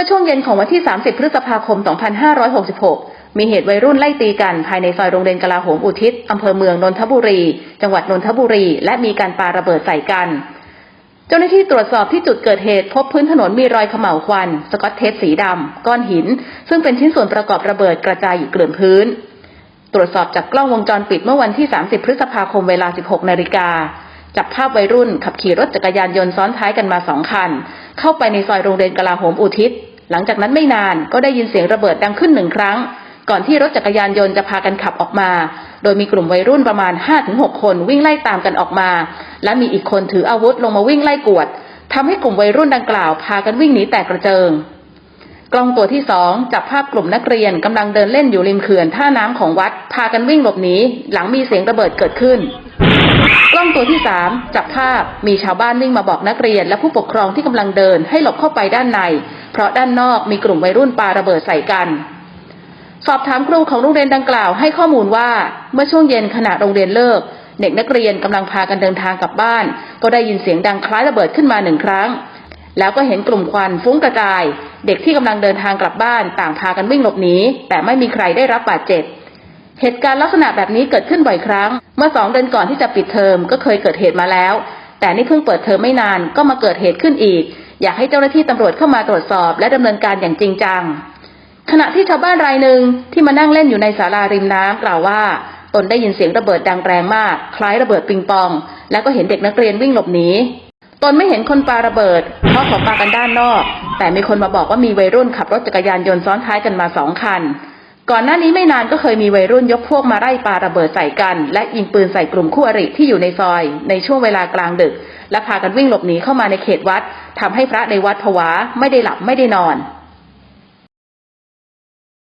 มื่อช่วงเย็นของวันที่ 30 พฤษภาคม 2566 มีเหตุวัยรุ่นไล่ตีกันภายในซอยโรงเรียนกลาโหมอุทิศ อำเภอเมืองนนทบุรี จังหวัดนนทบุรี และมีการปาระเบิดใส่กัน เจ้าหน้าที่ตรวจสอบที่จุดเกิดเหตุ พบพื้นถนนมีรอยเขม่าวควัน สกอตเทปสีดำ ก้อนหิน ซึ่งเป็นชิ้นส่วนประกอบระเบิดกระจายอยู่เกลื่อนพื้น ตรวจสอบจากกล้องวงจรปิดเมื่อวันที่ 30 พฤษภาคมเวลา 16 นาฬิกาจับภาพวัยรุ่นขับขี่รถจักรยานยนต์ซ้อนท้ายกันมาสองคัน เข้าไปในซอยโรงเรียนกลาโหมอุทิศ หลังจากนั้นไม่นานก็ได้ยินเสียงระเบิดดังขึ้นหนึ่งครั้ง ก่อนที่รถจักรยานยนต์จะพากันขับออกมา โดยมีกลุ่มวัยรุ่นประมาณ 5-6 คนวิ่งไล่ตามกันออกมา และมีอีกคนถืออาวุธลงมาวิ่งไล่กวดทำให้กลุ่มวัยรุ่นดังกล่าวพากันวิ่งหนีแตกกระเจิง กล้องตัวที่สองจับภาพกลุ่มนักเรียนกำลังเดินเล่นอยู่ริมเขื่อนท่าน้ำของวัด พากันวิ่งหลบหนีหลังมีเสียงระเบิดเกิดขึ้น กล้องตัวที่สามจับภาพมีชาวบ้านวิ่งมาบอกนักเรียน และผู้ปกครองที่กำลังเดินให้หลบเข้าไปด้านใน เพราะด้านนอกมีกลุ่มวัยรุ่นปาระเบิดใส่กัน สอบถามครูของโรงเรียนดังกล่าวให้ข้อมูลว่า เมื่อช่วงเย็นขณะโรงเรียนเลิก เด็กนักเรียนกำลังพากันเดินทางกลับบ้าน ก็ได้ยินเสียงดังคล้ายระเบิดขึ้นมาหนึ่งครั้ง แล้วก็เห็นกลุ่มควันฟุ้งกระจาย เด็กที่กำลังเดินทางกลับบ้าน ต่างพากันวิ่งหลบหนีแต่ไม่มีใครได้รับบาดเจ็บ เหตุการณ์ลักษณะแบบนี้เกิดขึ้นบ่อยครั้ง เมื่อสองเดือนก่อนที่จะปิดเทอมก็เคยเกิดเหตุมาแล้ว แต่นี่เพิ่งเปิดเทอมไม่นานก็มาเกิดเหตุขึ้นอีก อยากให้เจ้าหน้าที่ตำรวจเข้ามาตรวจสอบ และดำเนินการอย่างจริงจัง ขณะที่ชาวบ้านรายหนึ่งที่มานั่งเล่นอยู่ในศาลาริมน้ำกล่าวว่า ตนได้ยินเสียงระเบิดดังแรงมาก คล้ายระเบิดปิงปอง แล้วก็เห็นเด็กนักเรียนวิ่งหลบหนีตนไม่เห็นคนปาระเบิด เพราะเขาปากันด้านนอก แต่มีคนมาบอกว่ามีวัยรุ่นขับรถจักรยานยนต์ซ้อนท้ายกันมาสองคัน ก่อนหน้านี้ไม่นานก็เคยมีวัยรุ่นยกพวกมาไล่ปาระเบิดใส่กัน และยิงปืนใส่กลุ่มคู่อริที่อยู่ในซอย ในช่วงเวลากลางดึก และพากันวิ่งหลบหนีเข้ามาในเขตวัดทำให้พระในวัดผวาไม่ได้หลับไม่ได้นอน